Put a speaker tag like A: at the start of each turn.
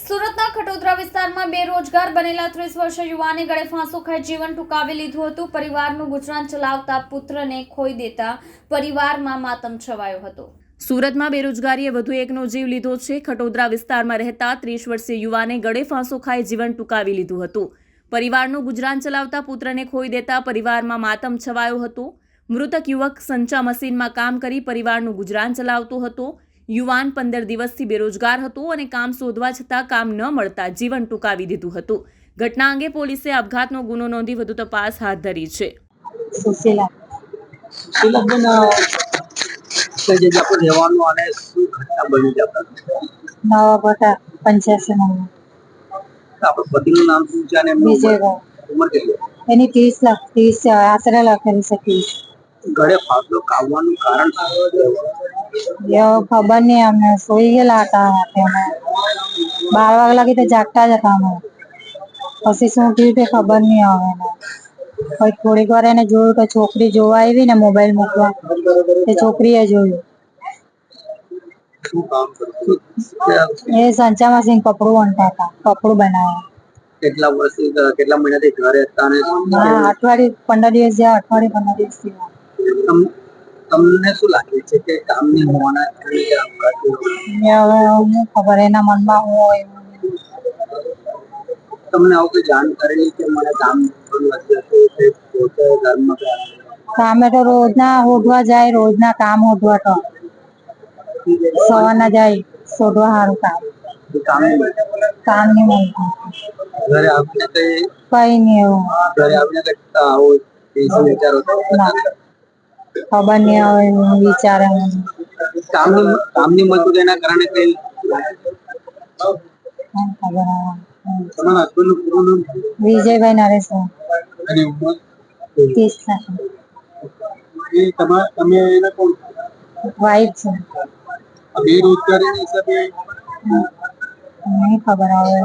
A: સુરતના ખટોદરા વિસ્તારમાં બેરોજગાર બનેલા ત્રીસ વર્ષીય યુવાને ગળે ફાંસો ખાઈ જીવન ટૂંકાવી લીધું હતું. પરિવારનું ગુજરાન ચલાવતા પુત્રને ખોઈ દેતા પરિવારમાં માતમ છવાયો હતો. સુરતમાં બેરોજગારીએ વધુ એકનો જીવ લીધો છે. ખટોદરા વિસ્તારમાં રહેતા ત્રીસ વર્ષીય યુવાને ગળે ફાંસો ખાઈ જીવન ટૂંકાવી લીધું હતું. પરિવારનું ગુજરાન ચલાવતા પુત્રને ખોઈ દેતા પરિવારમાં માતમ છવાયો હતો. મૃતક યુવક સંચા મશીનમાં કામ કરી પરિવારનું ગુજરાન ચલાવતો હતો. યુવાન પંદર દિવસથી બેરોજગાર હતો અને કામ શોધવા છતાં કામ ન મળતા જીવન ટૂંકાવી દીધું હતું. ઘટના અંગે પોલીસે આપઘાતનો ગુનો નોંધી વધુ તપાસ હાથ ધરી છે.
B: એની ત્રીસ લાખ ત્રીસ આશરે લખેલી છે ત્રીસ
C: ગળે ફાંસલો કાવવાનું કારણ
B: ખબર નહીં અમને. સુઈ ગયેલા હતા અમે બાર વાગ્યા લાગી તો જાગતા જ હતા અમે. પછી શું થયું તે ખબર નહીં આવે પછી થોડીક વાર એને જોયું કે છોકરી જોવા આવી ને મોબાઈલ મૂકવા. તે છોકરીએ જોયું. એ સંચામાં સિંહ કપડું વણતા હતા. કપડું બનાવે
C: કેટલા વર્ષથી કેટલા મહિનાથી ઘરે હતા અને
B: અઠવાડિયે પંદર દિવસ જ્યાં અઠવાડિયે પંદર દિવસ
C: તમ- તમને શું લાગે છે કે કામ નહીં હોવાના કારણે કે આપઘાત થયો?
B: હવે હું ખબર એના મનમાં હોય
C: તમને આવું કઈ જાણ કરેલી કે મને કામ પણ નથી હતું કે પોતે ઘરમાં
B: કામે તો રોજના હોદવા જાય રોજના કામ હોદવા તો સવારના જાય શોધવા સારું કામ
C: કામ.
B: કામ નહીં મળતું
C: ઘરે કઈ
B: કઈ નહીં એવું
C: ઘરે આપને કઈ આવો વિચારો
B: ના. ખબર નહીં હવે હું વિચારે મને.
C: કામની કામની મજૂરીના કારણે કઈ?
B: ખબર.
C: તમારા હસબન્ડનું પૂરું નામ?
B: વિજયભાઈ નરેશ
C: અને ઉંમર?
B: ત્રીસ
C: એ તમારા તમે એના કોણ?
B: વાઈફ છે.
C: બેરોજગારીના હિસાબે?
B: નહીં ખબર હવે